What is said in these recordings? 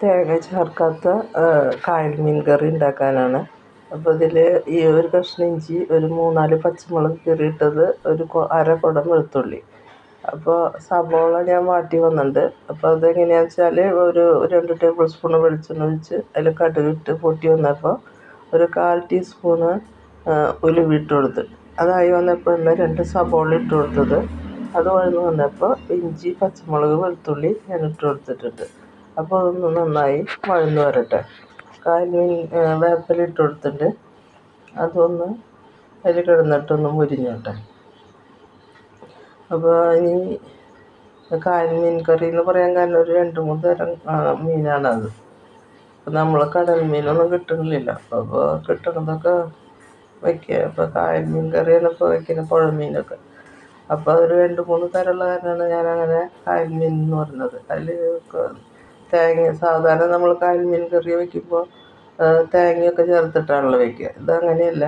തേങ്ങ ചേർക്കാത്ത കായൽ മീൻ കറി ഉണ്ടാക്കാനാണ്. അപ്പോൾ ഇതിൽ ഈ ഒരു കഷ്ണം ഇഞ്ചി ഒരു മൂന്നാൽ പച്ചമുളക് കീറിയിട്ടത് ഒരു അര കുടം വെളുത്തുള്ളി. അപ്പോൾ സബോള ഞാൻ വാട്ടി വന്നിട്ടുണ്ട്. അപ്പോൾ അതെങ്ങനെയാണെന്ന് വെച്ചാൽ ഒരു രണ്ട് ടേബിൾ സ്പൂൺ വെളിച്ചെണ്ണ ഒഴിച്ച് അതിൽ കടുകിട്ട് പൊട്ടി വന്നപ്പോൾ ഒരു കാൽ ടീസ്പൂണ് ഉലുവ ഇട്ട് കൊടുത്ത്. അതായി വന്നപ്പോൾ തന്നെ രണ്ട് സബോള ഇട്ട് കൊടുത്തത്. അത് വഴന്ന് വന്നപ്പോൾ ഇഞ്ചി പച്ചമുളക് വെളുത്തുള്ളി ഞാൻ ഇട്ട് കൊടുത്തിട്ടുണ്ട്. അപ്പോൾ അതൊന്ന് നന്നായി വഴന്ന് വരട്ടെ. കാലിൽ വേപ്പില ഇട്ട് കൊടുത്തിട്ടുണ്ട് അതൊന്ന് അതിൽ കിടന്നിട്ടൊന്ന് മുരിഞ്ഞോട്ടെ. അപ്പോൾ ഇനി കായൽ മീൻ കറി എന്ന് പറയാൻ കാരണം ഒരു രണ്ട് മൂന്ന് തരം മീനാണത് അപ്പോൾ നമ്മൾ കടൽ മീനൊന്നും കിട്ടുന്നില്ല അപ്പോൾ കിട്ടണതൊക്കെ വയ്ക്കുക ഇപ്പോൾ കായൽ മീൻ കറിയാണ് ഇപ്പോൾ വയ്ക്കുന്നത് പുഴ മീനൊക്കെ. അപ്പോൾ ഒരു രണ്ട് മൂന്ന് തരമുള്ള കാരണമാണ് ഞാനങ്ങനെ കായൽ മീൻ എന്ന് പറയുന്നത് അതിൽ തേങ്ങ സാധാരണ നമ്മൾ കായൽ മീൻ കറി വയ്ക്കുമ്പോൾ തേങ്ങയൊക്കെ ചേർത്തിട്ടാണല്ലോ വയ്ക്കുക. ഇതങ്ങനെയല്ല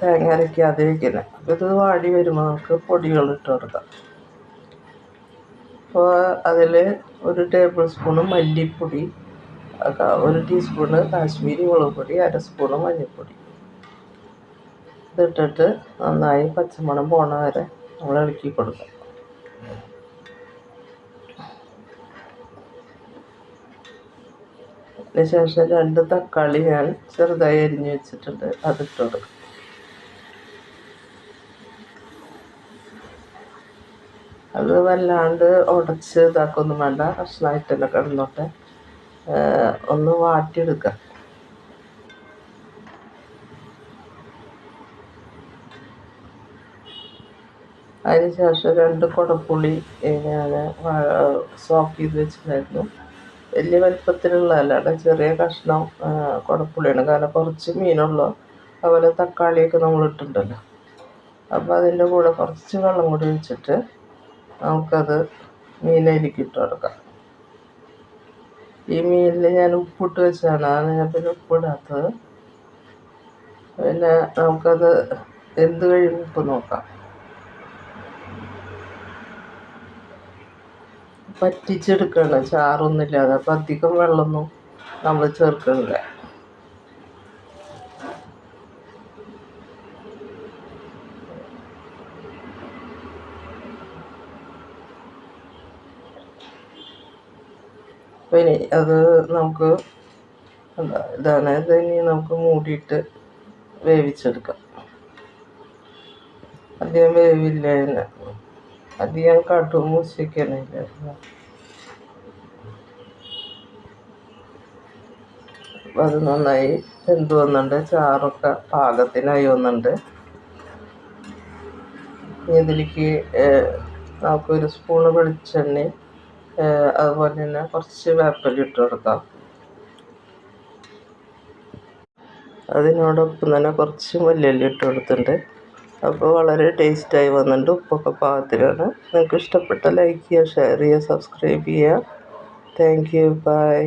തേങ്ങ അരയ്ക്കാതെ വയ്ക്കുന്നത് അപ്പോൾ ഇത് വാടി വരുമ്പോൾ നമുക്ക് പൊടികൾ ഇട്ട് കൊടുക്കാം. അപ്പോൾ അതിൽ ഒരു ടേബിൾ സ്പൂണ് മല്ലിപ്പൊടി ഒരു ടീസ്പൂണ് കാശ്മീരി മുളക് പൊടി അര സ്പൂണ് മഞ്ഞൾപ്പൊടി. ഇതിട്ടിട്ട് നന്നായി പച്ചമണം പോണ വരെ നമ്മൾ ഇളക്കി കൊടുക്കാം. അതിന് ശേഷം രണ്ട് തക്കാളി ഞാൻ ചെറുതായി അരിഞ്ഞ് വെച്ചിട്ടുണ്ട്. അതിട്ട് കൊടുക്കും. അത് വല്ലാണ്ട് ഉടച്ച് ഇതാക്കൊന്നും വേണ്ട. കഷ്ണമായിട്ടല്ല കിടന്നോട്ടെ. ഒന്ന് വാട്ടിയെടുക്കുക അതിന് ശേഷം രണ്ട് കുടപ്പുളി ഞാൻ സോക്ക് ചെയ്ത് വെച്ചിട്ടുണ്ടായിരുന്നു. വലിയ വലിപ്പത്തിലുള്ള അല്ലാണ്ട് ചെറിയ കഷ്ണം കുടപ്പുളിയാണ് കാരണം കുറച്ച് മീനുള്ളൂ. അതുപോലെ തക്കാളിയൊക്കെ നമ്മൾ ഇട്ടിട്ടുണ്ടല്ലോ. അപ്പോൾ അതിന്റെ കൂടെ കുറച്ച് വെള്ളം കൂടി ഒഴിച്ചിട്ട് നമുക്കത് മീനയിലേക്ക് ഇട്ട് കൊടുക്കാം. ഈ മീനിൽ ഞാൻ ഉപ്പിട്ട് വെച്ചാണ് അതാണ് ഞാൻ പിന്നെ ഉപ്പിടാത്തത്. പിന്നെ നമുക്കത് എന്ത് കഴിയുമ്പോൾ ഉപ്പ് നോക്കാം. പറ്റിച്ചെടുക്കണം. ചാറൊന്നുമില്ലാതെ. അപ്പം അധികം വെള്ളമൊന്നും നമ്മൾ ചേർക്കണില്ല പിന്നെ അത് നമുക്ക് എന്താ ഇതാണ്. ഇത് ഇനി നമുക്ക് മൂടിയിട്ട് വേവിച്ചെടുക്കാം. അധികം വേവില്ല അധികം കടും മൂസിക്കണില്ല അത് നന്നായി വെന്ത് വന്നുണ്ട് ചാറൊക്കെ പാകത്തിനായി വന്നുണ്ട് ഇതിലേക്ക് നമുക്കൊരു സ്പൂണ് വെളിച്ചെണ്ണ അതുപോലെ തന്നെ കുറച്ച് വേപ്പില ഇട്ട് കൊടുക്കാം. അതിനോടൊപ്പം തന്നെ കുറച്ച് മല്ലിയില ഇട്ട് കൊടുത്തിട്ടുണ്ട്. അപ്പോൾ വളരെ ടേസ്റ്റായി വന്നിട്ടുണ്ട് ഉപ്പൊക്കെ പാകത്തിലാണ് നിങ്ങൾക്ക് ഇഷ്ടപ്പെട്ട ലൈക്ക് ചെയ്യുക ഷെയർ ചെയ്യുക സബ്സ്ക്രൈബ് ചെയ്യുക. Thank you by